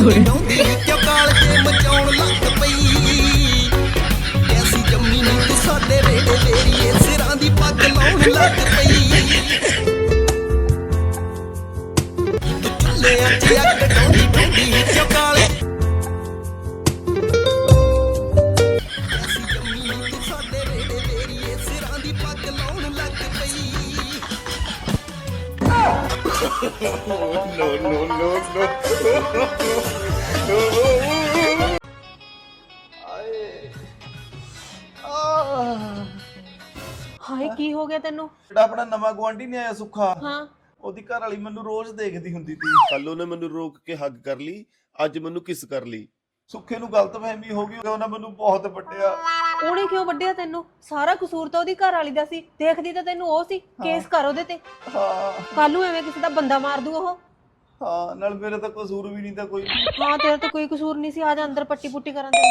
ਡਾਉਂਦੀ ਕਿਉਂ ਕਾਲਜੇ ਮਚਾਉਣ ਲੱਗ ਪਈ ਐਸੀ ਜੰਮੀ ਨੀ ਤੂੰ ਸਾਡੇ ਵੇੜੇ ਵੇਰੀਏ ਸਿਰਾਂ ਦੀ ਪੱਗ ਲਾਉਣ ਲੱਗ ਪਈ ਤੂੰ ਅੱਜ ਅੱਗ ਹਾਏ ਕੀ ਹੋ ਗਿਆ ਤੈਨੂੰ? ਜਿਹੜਾ ਆਪਣਾ ਨਵਾਂ ਗੁਆਂਢੀ ਨਹੀਂ ਆਇਆ ਸੁੱਖਾ ਹਾਂ। ਉਹਦੀ ਘਰ ਵਾਲੀ ਮੈਨੂੰ ਰੋਜ਼ ਦੇਖਦੀ ਹੁੰਦੀ ਸੀ। ਕੱਲ ਉਹਨੇ ਮੈਨੂੰ ਰੋਕ ਕੇ ਹੱਗ ਕਰ ਲਈ ਅੱਜ ਮੈਨੂੰ ਕਿਸ ਕਰ ਲਈ। ਸੁੱਖੇ ਨੂੰ ਗਲਤਫਹਿਮੀ ਹੋ ਗਈ ਉਹਨਾਂ ਮੈਨੂੰ ਬਹੁਤ ਵੱਟਿਆ। ਉਹਨੇ ਕਿਉਂ ਵੱਢਿਆ ਤੈਨੂੰ? ਸਾਰਾ ਕਸੂਰ ਤਾਂ ਉਹਦੀ ਘਰ ਵਾਲੀ ਦਾ ਸੀ। ਦੇਖਦੀ ਤਾਂ ਤੈਨੂੰ ਉਹ ਸੀ। ਕੇਸ ਕਰ ਉਹਦੇ ਤੇ। ਹਾਂ। ਕੱਲ ਨੂੰ ਐਵੇਂ ਕਿਸੇ ਦਾ ਬੰਦਾ ਮਾਰ ਦੂ ਉਹ। ਹਾਂ ਨਾਲ ਮੇਰੇ ਤਾਂ ਕਸੂਰ ਵੀ ਨਹੀਂ ਤਾਂ ਕੋਈ ਹਾਂ ਤੇਰਾ ਤਾਂ ਕੋਈ ਕਸੂਰ ਨਹੀਂ ਸੀ। ਆ ਜਾ ਅੰਦਰ ਪੱਟੀ ਪੁੱਟੀ ਕਰਨ ਦੇ।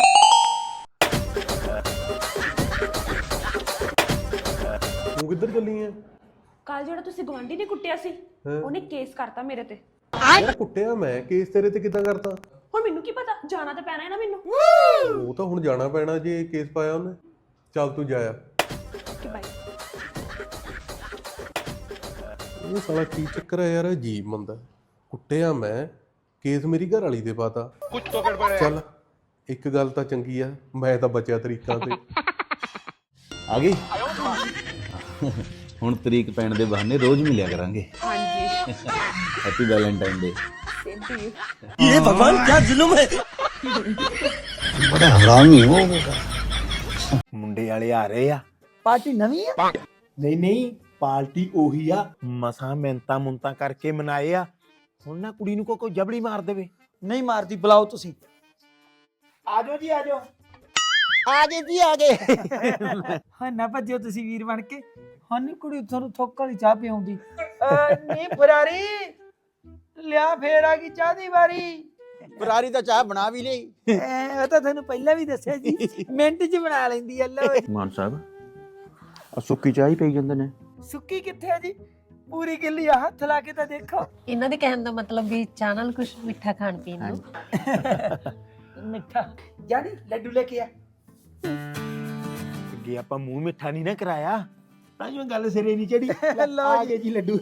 ਤੂੰ ਕਿੱਧਰ ਚੱਲੀ ਐ? ਕੱਲ ਜਿਹੜਾ ਤੁਸੀਂ ਗਵਾਂਢੀ ਨੇ ਕੁੱਟਿਆ ਸੀ ਉਹਨੇ ਕੇਸ ਕਰਤਾ ਮੇਰੇ ਤੇ। ਯਾਰ ਕੁੱਟਿਆ ਮੈਂ ਕੇਸ ਤੇਰੇ ਤੇ ਕਿੱਦਾਂ ਕਰਤਾ? ਹੁਣ ਮੈਨੂੰ ਕੀ ਪਤਾ? ਜਾਣਾ ਤਾਂ ਪੈਣਾ ਹੈ ਨਾ ਮੈਨੂੰ। ਉਹ ਤਾਂ ਹੁਣ ਜਾਣਾ ਪੈਣਾ ਜੇ ਕੇਸ ਪਾਇਆ ਉਹਨੇ। ਚੱਲ ਤੂੰ ਜਾਇਆ ਕਿ ਬਾਈ ਇਹ ਸਾਲਾ ਕੀ ਚੱਕਰ ਹੈ ਯਾਰ ਅਜੀਬ ਬੰਦਾ। ਕੁੱਟਿਆ ਮੈਂ ਕੇਸ ਮੇਰੀ ਘਰ ਵਾਲੀ ਤੇ ਪਾਤਾ। ਕੁਝ ਤੋਂ ਗੜਬੜ ਹੈ ਚੱਲ ਇੱਕ ਗੱਲ ਤਾਂ ਚੰਗੀ ਆ ਮੈਂ ਤਾਂ ਬਚਿਆ ਤਰੀਕਾਂ ਤੇ। ਆ ਗਈ? ਹੁਣ ਤਰੀਕ ਪੈਣ ਦੇ ਬਹਾਨੇ ਰੋਜ਼ ਮਿਲਿਆ ਕਰਾਂਗੇ। ਹਾਂਜੀ। ਹੈਪੀ ਵੈਲੈਂਟਾਈਨ ਡੇ ਇਹ ਭਗਵਾਨ ਕੀ ਜ਼ੁਲਮ ਹੈ? ਬੜਾ ਹਰਾਮੀ ਹੋ ਮੁੰਡੇ ਵਾਲੇ ਆ ਰਹੇ ਆ। ਪਾਰਟੀ ਨਵੀਂ ਆ? ਨਹੀਂ ਨਹੀਂ ਪਾਰਟੀ ਉਹੀ ਆ। ਮਸਾਂ ਮਿੰਤਾ ਮੁੰਤਾ ਕਰਕੇ ਮਨਾਏ ਆ। ਹੁਣ ਨਾ ਕੁੜੀ ਨੂੰ ਕੋਈ ਜਬੜੀ ਮਾਰ ਦੇਵੇ। ਨਹੀਂ ਮਾਰਦੀ ਬੁਲਾਓ ਤੁਸੀਂ। ਆਜੋ ਜੀ ਆਜੋ ਆਗੇ ਜੀ ਆਗੇ ਹਾਂ ਨਾ ਭੱਜਿਓ ਤੁਸੀਂ ਵੀਰ ਬਣ ਕੇ। ਹਾਂ ਨੀ ਕੁੜੀ ਤੁਹਾਨੂੰ ਥੋਕ ਵਾਲੀ ਚਾਹ ਪਿਆਉਂਦੀ। ਨਹੀਂ ਫਰਾਰੀ ਲਿਆ ਫੇਰ ਆ ਗਈ ਚਾਹ ਦੀ ਵਾਰੀ। ਫਰਾਰੀ ਤਾਂ ਚਾਹ ਬਣਾ ਵੀ ਲਈ। ਐ, ਉਹ ਤਾਂ ਤੁਹਾਨੂੰ ਪਹਿਲਾਂ ਵੀ ਦੱਸਿਆ ਜੀ। ਮਿੰਟ 'ਚ ਬਣਾ ਲੈਂਦੀ ਆ ਲੋ ਮਾਨ ਸਾਹਿਬ ਆ ਸੁੱਕੀ ਚਾਹ ਹੀ ਪਈ ਜਾਂਦੇ ਨੇ। ਸੁੱਕੀ ਕਿੱਥੇ ਆ ਜੀ? ਪੂਰੀ ਗਿੱਲੀ ਆ ਹੱਥ ਲਾ ਕੇ ਤਾਂ ਦੇਖੋ। ਇਹਨਾਂ ਦੇ ਕਹਿਣ ਦਾ ਮਤਲਬ ਵੀ ਚਾਹ ਨਾਲ ਕੁਝ ਮਿੱਠਾ ਖਾਣ ਪੀਣ ਨੂੰ। ਮਿੱਠਾ। ਜਾਨੀ ਲੱਡੂ ਲੈ ਕੇ ਆ। ਅੱਗੇ ਆਪਾਂ ਮੂੰਹ ਮਿੱਠਾ ਨਹੀਂ ਨਾ ਕਰਾਇਆ ਤਾਂ ਜਿਵੇਂ ਗੱਲ ਸਿਰੇ ਨਹੀਂ ਚੜੀ। ਲਓ ਆ ਗਏ ਜੀ ਲੱਡੂ।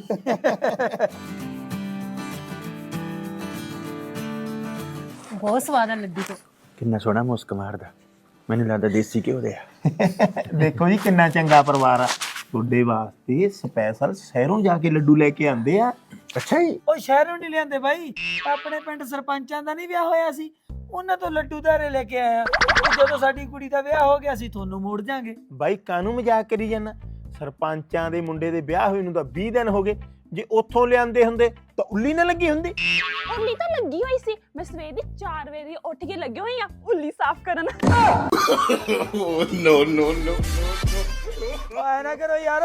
ਬਹੁਤ ਸਵਾਦ ਆ ਲੱਡੂ ਤੋਂ। ਕਿੰਨਾ ਸੋਹਣਾ ਮੁਸਕ ਮਾਰਦਾ। ਮੈਨੂੰ ਲੱਗਦਾ ਦੇਸੀ ਘਿਓ ਦੇ ਆ। ਦੇਖੋ ਜੀ ਕਿੰਨਾ ਚੰਗਾ ਪਰਿਵਾਰ ਆ। ਤੁਹਾਡੇ ਵਾਸਤੇ ਸਪੈਸ਼ਲ ਸ਼ਹਿਰੋਂ ਜਾ ਕੇ ਲੱਡੂ ਲੈ ਕੇ ਆਂਦੇ ਆ। ਅੱਛਾ ਜੀ। ਉਹ ਸ਼ਹਿਰੋਂ ਨਹੀਂ ਲਿਆਂਦੇ ਬਾਈ। ਆਪਣੇ ਪਿੰਡ ਸਰਪੰਚਾਂ ਦਾ ਨਹੀਂ ਵਿਆਹ ਹੋਇਆ ਸੀ। ਉਹਨਾਂ ਤੋਂ ਲੱਡੂ ਧਾਰੇ ਲੈ ਕੇ ਆਇਆ। ਜਦੋਂ ਸਾਡੀ ਕੁੜੀ ਦਾ ਵਿਆਹ ਹੋ ਗਿਆ ਸੀ ਤੁਹਾਨੂੰ ਮੋੜ ਜਾਾਂਗੇ। ਬਾਈ ਕਾਨੂੰ ਮਜ਼ਾਕ ਕਰੀ ਜਾਂਦਾ ਸਰਪੰਚਾਂ ਦੇ ਮੁੰਡੇ ਦੇ ਵਿਆਹ ਹੋਏ ਨੂੰ ਤਾਂ 20 ਦਿਨ ਹੋ ਗਏ। ਜੇ ਉੱਥੋਂ ਲਿਆਂਦੇ ਹੁੰਦੇ ਤਾਂ ਉੱਲੀ ਨਾ ਲੱਗੀ ਹੁੰਦੀ। ਉੱਲੀ ਤਾਂ ਲੱਗੀ ਹੋਈ ਸੀ। ਮੈਂ ਸਵੇਰ ਦੀ 4 ਵਜੇ ਦੀ ਉੱਠ ਕੇ ਲੱਗੀ ਹੋਈ ਆ। ਉੱਲੀ ਸਾਫ਼ ਕਰਨ। ਆਇਆ ਨਾ ਕਰੋ ਯਾਰ।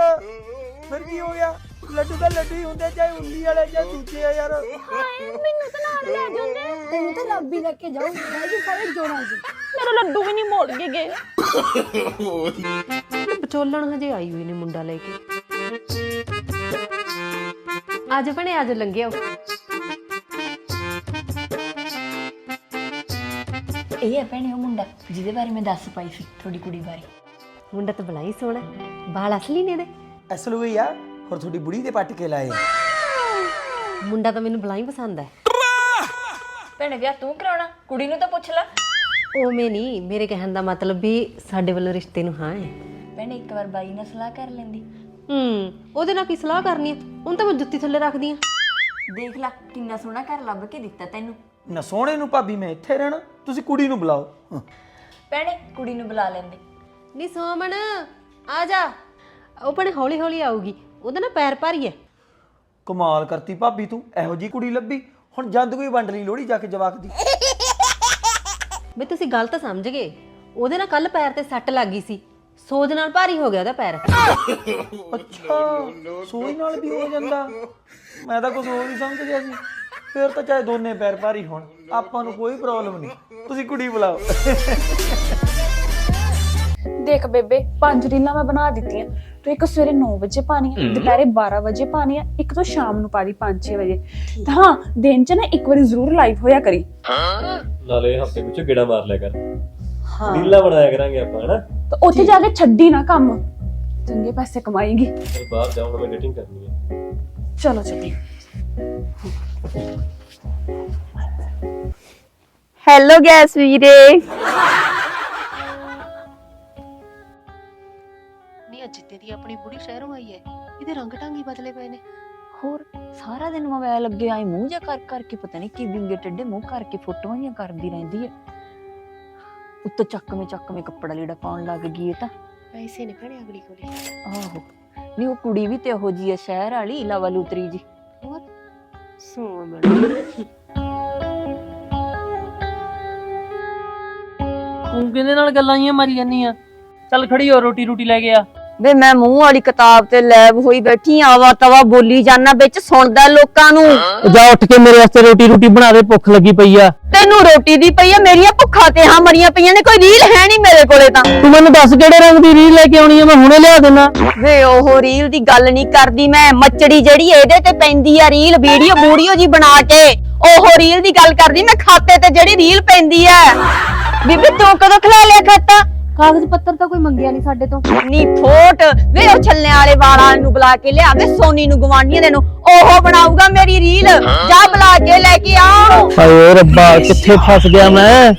ਫਿਰ ਕੀ ਹੋ ਗਿਆ? ਲੱਡੂ ਤਾਂ ਲੱਡੂ ਹੀ ਹੁੰਦੇ ਚਾਹੇ ਉੱਲੀ ਵਾਲੇ ਜਾਂ ਦੂਜੇ ਆ ਯਾਰ। ਹਾਏ ਮੈਨੂੰ ਤਾਂ ਨਾਲ ਲੈ ਜਾਂਦੇ। ਤੈਨੂੰ ਤਾਂ ਰੱਬ ਹੀ ਲੈ ਕੇ ਜਾਊ। ਮੈਂ ਜੀ ਸਾਰੇ ਜੋੜਾਂ ਸੀ ਮੇਰਾ ਲੱਡੂ ਵੀ ਨਹੀਂ ਮੋੜ ਕੇ ਗਏ। ਵਿਚੋਲਣ ਹਜੇ ਆਈ ਹੋਈ ਨੇ ਮੁੰਡਾ ਲੈ ਕੇ। ਅੱਜ ਭਣੇ ਅੱਜ ਲੰਘਿਆ ਇਹ ਹੈ ਭੈਣੇ ਉਹ ਮੁੰਡਾ ਜਿਹਦੇ ਬਾਰੇ ਮੈਂ ਦੱਸ ਪਾਈ ਸੀ ਤੁਹਾਡੀ ਕੁੜੀ ਬਾਰੇ। ਮੁੰਡਾ ਤਾਂ ਹੀ ਸੋਹਣਾ ਬਾਲ ਅਸਲੀ ਨੇ ਇਹਦੇ। ਅਸਲ ਹੋਈ ਆ ਹੋਰ ਤੁਹਾਡੀ ਬੁੜੀ ਦੇ ਪੱਟ ਕੇ ਲਾਏ ਆ। ਮੁੰਡਾ ਤਾਂ ਮੈਨੂੰ ਹੀ ਪਸੰਦ ਹੈ। ਭੈਣੇ ਵਿਆਹ ਤੂੰ ਕਰਾਉਣਾ? ਕੁੜੀ ਨੂੰ ਤਾਂ ਪੁੱਛ ਲੈ। ਉਵੇਂ ਨਹੀਂ ਮੇਰੇ ਕਹਿਣ ਦਾ ਮਤਲਬ ਵੀ ਸਾਡੇ ਵੱਲੋਂ ਰਿਸ਼ਤੇ ਨੂੰ ਹਾਂ ਹੈ। ਭੈਣੇ ਇੱਕ ਵਾਰ ਬਾਈ ਨਾਲ ਸਲਾਹ ਕਰ ਲੈਂਦੀ। ਹੂੰ ਉਹਦੇ ਨਾਲ ਕੀ ਸਲਾਹ ਕਰਨੀ ਹੈ ਹੁਣ ਤਾਂ ਮੈਂ ਜੁੱਤੀ ਥੱਲੇ ਰੱਖਦੀ ਆ। ਦੇਖ ਲੈ ਕਿੰਨਾ ਸੋਹਣਾ ਘਰ ਲੱਭ ਕੇ ਦਿੱਤਾ ਤੈਨੂੰ। ਨਾ ਸੋਹਣੇ ਨੂੰ ਭਾਬੀ ਮੈਂ ਇੱਥੇ ਰਹਿਣਾ। ਤੁਸੀਂ ਕੁੜੀ ਨੂੰ ਬੁਲਾਓ। ਭੈਣੇ ਕੁੜੀ ਨੂੰ ਬੁਲਾ ਲੈਂਦੇ। ਨੀ ਸੋਮਣ ਆ ਜਾ। ਉਹ ਭਣੇ ਹੌਲੀ ਹੌਲੀ ਆਊਗੀ। ਉਹਦਾ ਨਾ ਪੈਰ ਭਾਰੀ ਹੈ ਕਮਾਲ ਕਰਤੀ ਭਾਬੀ ਤੂੰ ਇਹੋ ਜੀ ਕੁੜੀ ਲੱਭੀ। ਹੁਣ ਜੰਦ ਕੋਈ ਵੰਡ ਲਈ ਲੋੜੀ ਜਾ ਕੇ ਜਵਾਕ ਦੀ। ਵੀ ਤੁਸੀਂ ਗਲਤ ਸਮਝ ਗਏ। ਉਹਦੇ ਨਾਲ ਕੱਲ ਪੈਰ ਤੇ ਸੱਟ ਲੱਗ ਗਈ ਸੀ। ਸੋਜ ਨਾਲ ਭਾਰੀ ਹੋ ਗਿਆ ਉਹਦਾ ਪੈਰ। ਅੱਛਾ ਸੋਈ ਨਾਲ ਵੀ ਹੋ ਜਾਂਦਾ। ਮੈਂ ਤਾਂ ਕੁਝ ਹੋਰ ਹੀ ਸਮਝ ਗਿਆ ਸੀ। ਫਿਰ ਤਾਂ ਚਾਹੇ ਦੋਨੇ ਪੈਰ ਭਾਰੀ ਹੋਣ ਆਪਾਂ ਨੂੰ ਕੋਈ ਪ੍ਰੋਬਲਮ ਨਹੀਂ। ਤੁਸੀਂ ਕੁੜੀ ਬੁਲਾਓ। ਦੇਖ ਬੇਬੇ ਪੰਜ ਰੀਲਾਂ ਮੈਂ ਬਣਾ ਦਿੱਤੀਆਂ। ਤੂੰ ਇੱਕ ਸਵੇਰੇ 9 ਵਜੇ ਪਾਣੀ ਆ ਦੁਪਹਿਰੇ 12 ਵਜੇ ਪਾਣੀ ਆ ਇੱਕ ਤੋਂ ਸ਼ਾਮ ਨੂੰ ਪਾਣੀ 5-6 ਵਜੇ। ਤਾਂ ਹਾਂ ਦਿਨ ਚ ਨਾ ਇੱਕ ਵਾਰੀ ਜ਼ਰੂਰ ਲਾਈਵ ਹੋਇਆ ਕਰੀ। ਨਾਲੇ ਹਫ਼ਤੇ ਵਿੱਚ ਗੇੜਾ ਮਾਰ ਲਿਆ ਕਰ। ਹਾਂ। ਰੀਲਾਂ ਬਣਾਇਆ ਕਰਾਂਗੇ ਆਪਾਂ ਹਨਾ? ਤਾਂ ਉੱਥੇ ਜਾ ਕੇ ਛੱਡੀ ਨਾ ਕੰਮ। ਚੰਗੇ ਪੈਸੇ ਕਮਾਏਂਗੀ। ਫਿਰ ਬਾਹਰ ਜਾਉਣ ਮੈਂ ਐਡੀਟਿੰਗ ਕਰਨੀ ਹੈ ਚਲੋ ਚੱਲੀ। ਹੈਲੋ ਗੈਸ ਵੀਰੇ। ਨਹੀਂ ਅੱਜ ਦੀ ਆਪਣੀ ਬੁੜੀ ਸ਼ਹਿਰੋਂ ਆਈ ਹੈ। ਇਹਦੇ ਰੰਗ ਢੰਗੀ ਬਦਲੇ ਪਏ ਨੇ। ਹੋਰ ਸਾਰਾ ਦਿਨ ਮੋਬਾਈਲ ਅੱਗੇ ਆਈ ਮੂੰਹ ਜਾ ਕਰ ਕਰਕੇ ਪਤਾ ਨਹੀਂ ਕੀ ਵਿੰਗੇ ਟੱਡੇ ਮੂੰਹ ਕਰਕੇ ਫੋਟੋਆਂ ਜਿਹੀਆਂ ਕਰਦੀ ਰਹਿੰਦੀ ਹੈ। ਉੱਤੋਂ ਚੱਕਵੇਂ ਚੱਕਵੇਂ ਕੱਪੜਾ ਲੀੜਾ ਪਾਉਣ ਲੱਗ ਗਈ ਇਹ ਤਾਂ। ਪੈਸੇ ਨੇ ਭੈਣੇ ਅਗਲੀ ਕੋਲੇ। ਆਹੋ। ਨਹੀਂ ਉਹ ਕੁੜੀ ਵੀ ਤੇ ਉਹੋ ਜੀ ਹੈ ਸ਼ਹਿਰ ਵਾਲੀ ਲਵਾ ਲੂਤਰੀ ਜੀ ਸੋਣ ਬਣ ਤੂੰ ਕਿਹਦੇ ਨਾਲ ਗੱਲਾਂ ਹੀ ਮਾਰੀ ਜਾਨੀ ਆ? ਚੱਲ ਖੜੀ ਹੋ ਰੋਟੀ ਰੋਟੀ ਲੈ ਕੇ ਆ। ਵੇ ਮੈਂ ਮੂੰਹ ਵਾਲੀ ਕਿਤਾਬ ਤੇ ਲੈਬ ਹੋਈ ਬੈਠੀ ਆਵਾ ਤਵਾ ਬੋਲੀ ਜਾਣਾ ਵਿੱਚ ਸੁਣਦਾ ਲੋਕਾਂ ਨੂੰ। ਜਾ ਉੱਠ ਕੇ ਮੇਰੇ ਵਾਸਤੇ ਰੋਟੀ ਰੋਟੀ ਬਣਾ ਦੇ ਭੁੱਖ ਲੱਗੀ ਪਈ ਆ। ਤੈਨੂੰ ਰੋਟੀ ਦੀ ਪਈ ਆ ਮੇਰੀਆਂ ਭੁੱਖਾਂ ਤੇ ਹਾਂ ਮਰੀਆਂ ਪਈਆਂ ਨੇ ਕੋਈ ਰੀਲ ਹੈ ਨਹੀਂ ਮੇਰੇ ਕੋਲੇ ਤਾਂ। ਤੂੰ ਮੈਨੂੰ ਦੱਸ ਕਿਹੜੇ ਰੰਗ ਦੀ ਰੀਲ ਲੈ ਕੇ ਆਉਣੀ ਆ ਮੈਂ ਹੁਣੇ ਲਿਆ ਦੇਣਾ ਵੇ ਉਹ ਰੀਲ ਦੀ ਗੱਲ ਨਹੀਂ ਕਰਦੀ ਮੈਂ ਮੱਚੜੀ ਜਿਹੜੀ ਇਹਦੇ ਤੇ ਪੈਂਦੀ ਆ ਰੀਲ ਵੀਡੀਓ ਵੀਡੀਓ ਜੀ ਬਣਾ ਕੇ। ਉਹ ਰੀਲ ਦੀ ਗੱਲ ਕਰਦੀ ਮੈਂ ਖਾਤੇ ਤੇ ਜਿਹੜੀ ਰੀਲ ਪੈਂਦੀ ਆ। ਬੀਬੀ ਤੂੰ ਕਦੋਂ ਖਲਾ ਲਿਆ ਖਾਤਾ? ਕਾਗਜ਼ ਪੱਤਰ ਤਾਂ ਕੋਈ ਮੰਗਿਆ ਨਹੀਂ ਸਾਡੇ ਤੋਂ। ਨੀ ਫੋਟ ਵੇ ਉਹ ਛੱਲਿਆਂ ਵਾਲੇ ਵਾਲਾਂ ਨੂੰ ਬੁਲਾ ਕੇ ਲਿਆ ਵੇ ਸੋਨੀ ਨੂੰ ਗਵਾਂਢੀਆਂ ਦੇ ਨੂੰ। ਉਹ ਬਣਾਊਗਾ ਮੇਰੀ ਰੀਲ। ਜਾ ਬੁਲਾ ਕੇ ਲੈ ਕੇ ਆਓ ਹਾਏ ਰੱਬਾ ਕਿੱਥੇ ਫਸ ਗਿਆ ਮੈਂ?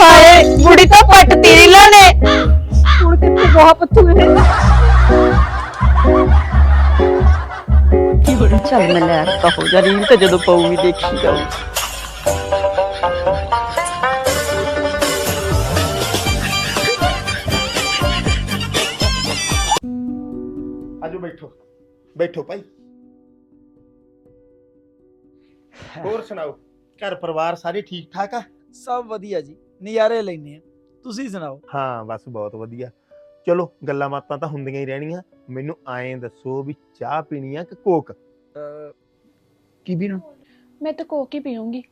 ਹਾਏ ਬੁੜੀ ਤਾਂ ਪੱਟਤੀ ਰੀਲਾਂ ਨੇ। ਹੁਣ ਕਿੱਥੇ ਗੋਹਾ ਪੱਥੂ ਇਹ ਚੱਲ ਮੈਂ ਲੈ ਕਹੋ ਜਾ ਰੀਲ ਤੇ ਜਦੋਂ ਪਊਗੀ ਦੇਖੀ ਜਾਊ ਆਜੋ ਬੈਠੋ। ਬੈਠੋ ਭਾਈ। ਹੋਰ ਸੁਣਾਓ? ਘਰ ਪਰਿਵਾਰ ਸਾਰੇ ਠੀਕ ਠਾਕ ਆ? ਸਭ ਵਧੀਆ ਜੀ। ਨਜ਼ਾਰੇ ਲੈਨੇ ਆ। ਤੁਸੀਂ ਸੁਣਾਓ? ਹਾਂ ਬਸ ਬਹੁਤ ਵਧੀਆ। ਚਲੋ ਗੱਲਾਂ ਬਾਤਾਂ ਤਾਂ ਹੁੰਦੀਆਂ ਹੀ ਰਹਿਣੀਆਂ। ਮੈਨੂੰ ਐਂ ਦੱਸੋ ਵੀ ਚਾਹ ਪੀਣੀ ਆ ਕਿ ਕੋਕ? ਕੀ ਪੀਣਾ? ਮੈਂ ਤਾਂ ਕੋਕ ਹੀ ਪੀਉਂਗੀ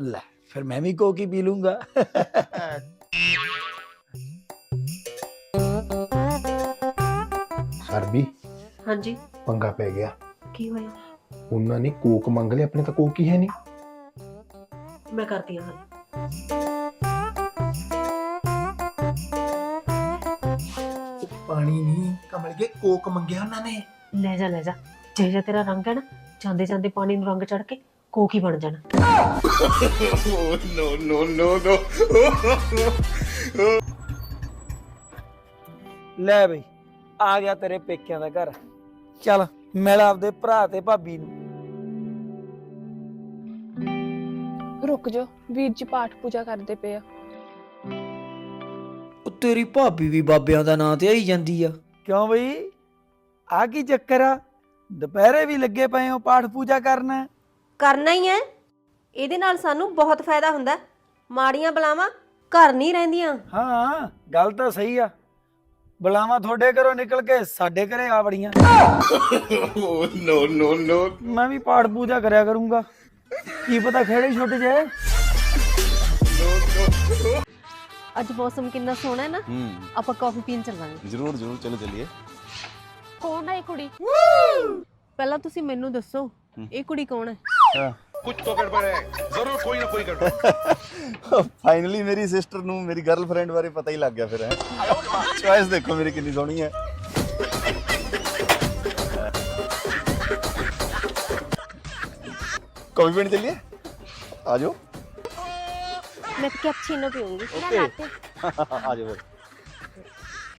ਲੈ ਫਿਰ ਮੈਂ ਵੀ ਕੋਕੀ ਪੀ ਲੂੰਗਾ। ਸਰਬੀ ਹਾਂਜੀ। ਪੰਗਾ ਪੈ ਗਿਆ। ਕੀ ਹੋਇਆ? ਉਹਨਾਂ ਨੇ ਕੋਕ ਮੰਗ ਲਿਆ ਆਪਣੇ ਤਾਂ ਕੋਕ ਹੀ ਹੈ ਨਹੀਂ ਮੈਂ ਕਰਦੀ ਹਾਂ ਹੱਲ ਪਾਣੀ ਨਹੀਂ ਕਮਲ ਕੇ ਕੋਕ ਮੰਗਿਆ ਉਹਨਾਂ ਨੇ। ਲੈ ਜਾ ਲੈ ਜਾ। ਜੇ ਜੇ ਤੇਰਾ ਰੰਗ ਹੈ ਨਾ ਜਾਂਦੇ ਜਾਂਦੇ ਪਾਣੀ ਨੂੰ ਰੰਗ ਚੜ ਕੇ ਕੋਕ ਹੀ ਬਣ ਜਾਣਾ। ਨੋ ਨੋ ਨੋ ਨੋ ਲੈ ਬਈ ਆ ਗਿਆ ਤੇਰੇ ਪੇਕਿਆਂ ਦਾ ਘਰ। ਚੱਲ ਮਿਲ ਆਪਦੇ ਭਰਾ ਤੇ ਭਾਬੀ ਨੂੰ। ਰੁਕ ਜਾ ਵੀਰ ਜੀ ਪਾਠ ਪੂਜਾ ਕਰਦੇ ਪਏ ਆ। ਉਹ ਤੇਰੀ ਭਾਬੀ ਵੀ ਬਾਬਿਆਂ ਦਾ ਨਾਂ ਤੇ ਆਈ ਜਾਂਦੀ ਆ। ਕਿਉਂ ਬਈ? ਆ ਕੀ ਚੱਕਰ ਆ? ਦੁਪਹਿਰੇ ਵੀ ਲੱਗੇ ਪਏ ਹੋ ਪਾਠ ਪੂਜਾ ਕਰਨ। ਕਰਨਾ ਹੀ ਹੈ ਇਹਦੇ ਨਾਲ ਸਾਨੂੰ ਬਹੁਤ ਫਾਇਦਾ ਹੁੰਦਾ। ਹੈ। ਮਾੜੀਆਂ ਬਲਾਵਾਂ ਘਰ ਨਹੀਂ ਰਹਿੰਦੀਆਂ। ਹਾਂ ਗੱਲ ਤਾਂ ਸਹੀ ਆ। ਬੁਲਾਵਾ ਤੁਹਾਡੇ ਘਰੋਂ ਨਿਕਲ ਕੇ ਸਾਡੇ ਘਰੇ ਆ ਬੜੀਆਂ ਨੋ ਨੋ ਨੋ ਮੈਂ ਵੀ ਪਾਠ ਪੂਜਾ ਕਰਿਆ ਕਰੂੰਗਾ। ਕੀ ਪਤਾ ਖੇੜੇ ਛੁੱਟ ਜਾਏ ਅੱਜ ਮੌਸਮ ਕਿੰਨਾ ਸੋਹਣਾ ਹੈ ਨਾ। ਹੂੰ। ਆਪਾਂ ਕਾਫੀ ਪੀਣ ਚੱਲਾਂਗੇ। ਜ਼ਰੂਰ ਜ਼ਰੂਰ ਚਲੋ ਚੱਲੀਏ। ਕੌਣ ਹੈ ਇਹ ਕੁੜੀ? ਪਹਿਲਾਂ ਤੁਸੀਂ ਮੈਨੂੰ ਦੱਸੋ ਇਹ ਕੁੜੀ ਕੌਣ ਹੈ। ਫਾਈਨਲੀ ਮੇਰੀ ਸਿਸਟਰ ਨੂੰ ਮੇਰੀ ਗਰਲਫ੍ਰੈਂਡ ਬਾਰੇ ਪਤਾ ਹੀ ਲੱਗ ਗਿਆ ਫਿਰ ਹੈ। ਚੁਆਇਸ ਦੇਖੋ ਮੇਰੀ ਕਿੰਨੀ ਸੋਹਣੀ ਹੈ। ਕੌਫੀ ਪੀਣ ਚੱਲੀਏ? ਆ ਜਾਓ। ਮੈਂ ਤਾਂ ਕੈਪਚੀਨੋ ਪੀਉਂਗੀ ਓਕੇ ਆ ਜਾਓ ਫਿਰ।